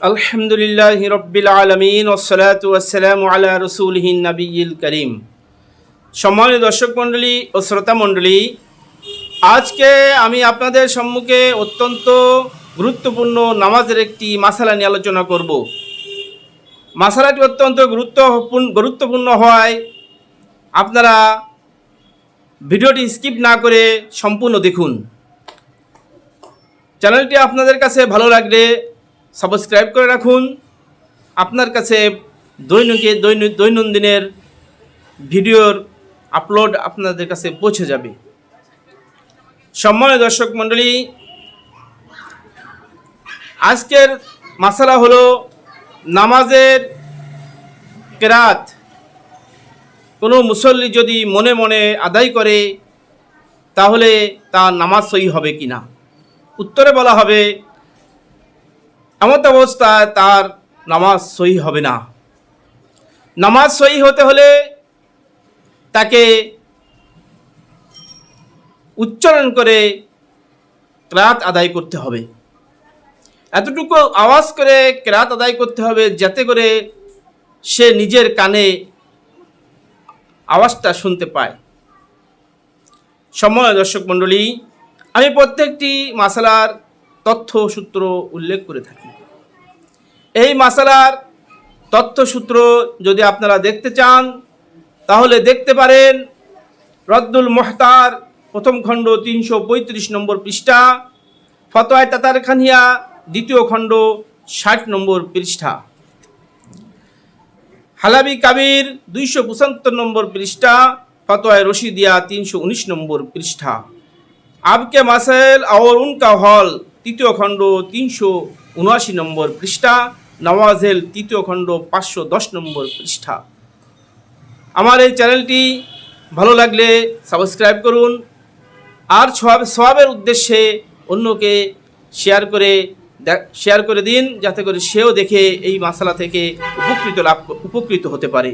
আলহামদুলিল্লাহ রব্বিল আলমিন ওসলাত ওয়াসালাম আলা রসুলহিন নবীল করিম। সম্মানিত দর্শক মণ্ডলী ও শ্রোতা মণ্ডলী, আজকে আমি আপনাদের সম্মুখে অত্যন্ত গুরুত্বপূর্ণ নামাজের একটি মাসালা নিয়ে আলোচনা করব। মাসালাটি অত্যন্ত গুরুত্বপূর্ণ গুরুত্বপূর্ণ হওয়ায় আপনারা ভিডিওটি স্কিপ না করে সম্পূর্ণ দেখুন। চ্যানেলটি আপনাদের কাছে ভালো লাগলে সাবস্ক্রাইব করে রাখুন। আপনার কাছে দৈনিকে দৈনন্দিনের ভিডিওর আপলোড আপনাদের কাছে পৌঁছে যাবে। সম্মানিত দর্শক মণ্ডলী, আজকের মাসালা হলো নামাজের কেরাত। কোনো মুসল্লি যদি মনে মনে আদায় করে, তাহলে তা নামাজ সই হবে কি না উত্তরে বলা হবে এমত অবস্থায় তার নামাজ সহি হবে না। নামাজ সহি হতে হলে তাকে উচ্চারণ করে ক্রাত আদায় করতে হবে। এতটুকু আওয়াজ করে ক্রাত আদায় করতে হবে যাতে করে সে নিজের কানে আওয়াজটা শুনতে পায়। সময় দর্শক মণ্ডলী, আমি প্রত্যেকটি মাসালার তথ্য সূত্র উল্লেখ করে থাকি। এই মাসালার তথ্য সূত্র যদি আপনারা দেখতে চান, তাহলে দেখতে পারেন রদ্দুল মোহতার প্রথম খণ্ড তিনশো পঁয়ত্রিশ নম্বর পৃষ্ঠা ফতোয়ায় তাতার খানিয়া দ্বিতীয় খণ্ড ষাট নম্বর পৃষ্ঠা। হালাবি কাবির দুইশো পঁচাত্তর নম্বর পৃষ্ঠা, ফতোয়ায় রশিদিয়া তিনশো উনিশ নম্বর পৃষ্ঠা। আবকে মাসাইল और উনকা হল তৃতীয় খণ্ড তিনশো উনআশি নম্বর পৃষ্ঠা নওয়াজেল তৃতীয় খণ্ড পাঁচশো দশ নম্বর পৃষ্ঠা। আমার এই চ্যানেলটি ভালো লাগলে সাবস্ক্রাইব করুন আর সব সবের উদ্দেশ্যে অন্যকে শেয়ার করে শেয়ার করে দিন, যাতে করে সেও দেখে এই মশালা থেকে উপকৃত লাভ, উপকৃত হতে পারে।